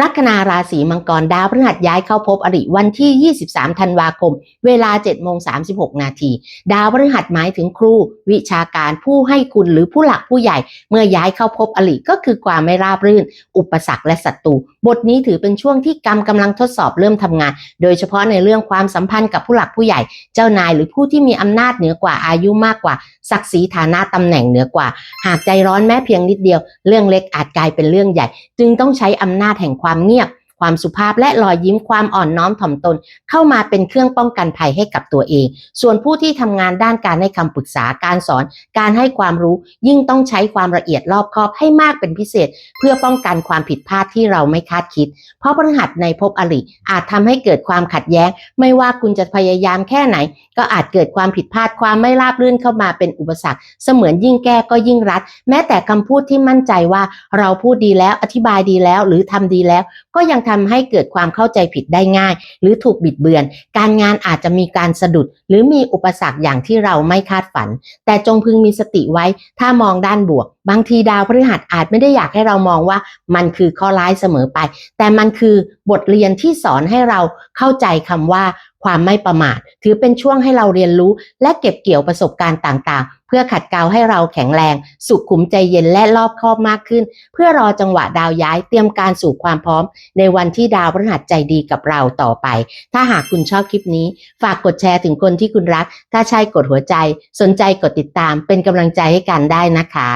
ลัคนาราศีมังกรดาวพฤหัสย้ายเข้าภพอริวันที่ 23 ธันวาคม เวลา7โมง36 นาที ดาวพฤหัสหมายถึงครู วิชาการผู้ให้คุณหรือผู้หลักผู้ใหญ่ เมื่อย้ายเข้าภพอริก็คือความไม่ราบรื่น อุปสรรคและศัตรูบทนี้ถือเป็นช่วงที่กรรมกำลังทดสอบเริ่มทำงาน โดยเฉพาะในเรื่องความสัมพันธ์กับผู้หลักผู้ใหญ่ เจ้านายหรือผู้ที่มีอำนาจเหนือกว่าอายุมากกว่า ศักดิ์ศรีฐานะตำแหน่งเหนือกว่า หากใจร้อนแม้เพียงนิดเดียว เรื่องเล็กอาจกลายเป็นเรื่องใหญ่ จึงต้องใช้อำนาจแห่งความเงียบ ความสุภาพและรอยยิ้มความอ่อนน้อมถ่อมตน เข้ามาเป็นเครื่องป้องกันภัยให้กับตัวเอง ส่วนผู้ที่ทำงานด้านการให้คำปรึกษาการสอน การให้ความรู้ยิ่งต้องใช้ความละเอียดรอบคอบให้มากเป็นพิเศษ เพื่อป้องกันความผิดพลาดที่เราไม่คาดคิด เพราะพฤหัสในภพอริอาจทำให้เกิดความขัดแย้ง ไม่ว่าคุณจะพยายามแค่ไหน ก็อาจเกิดความผิดพลาดความไม่ราบรื่นเข้ามาเป็นอุปสรรค เสมือนยิ่งแก้ก็ยิ่งรัด แม้แต่คำพูดที่มั่นใจว่าเราพูดดีแล้วอธิบายดีแล้ว หรือทำดีแล้ว ก็ยังทำให้เกิดความเข้าใจผิดได้ง่าย หรือถูกบิดเบือน การงานอาจจะมีการสะดุด หรือมีอุปสรรคอย่างที่เราไม่คาดฝัน แต่จงพึงมีสติไว้ ถ้ามองด้านบวก บางทีดาวพฤหัสอาจไม่ได้อยากให้เรามองว่ามันคือข้อร้ายเสมอไป แต่มันคือบทเรียนที่สอนให้เราเข้าใจคำว่า ความไม่ประมาท ถือเป็นช่วงให้เราเรียนรู้ และเก็บเกี่ยวประสบการณ์ต่างๆ เพื่อขัดเกลาให้เราแข็งแรง สุขุมใจเย็นและรอบคอบมากขึ้น เพื่อรอจังหวะดาวย้ายเตรียมการสู่ความพร้อม ในวันที่ดาวพฤหัสใจดีกับเราต่อไป ถ้าหากคุณชอบคลิปนี้ ฝากกดแชร์ถึงคนที่คุณรัก ถ้าใช่กดหัวใจ สนใจกดติดตามเป็นกำลังใจให้กันได้นะคะ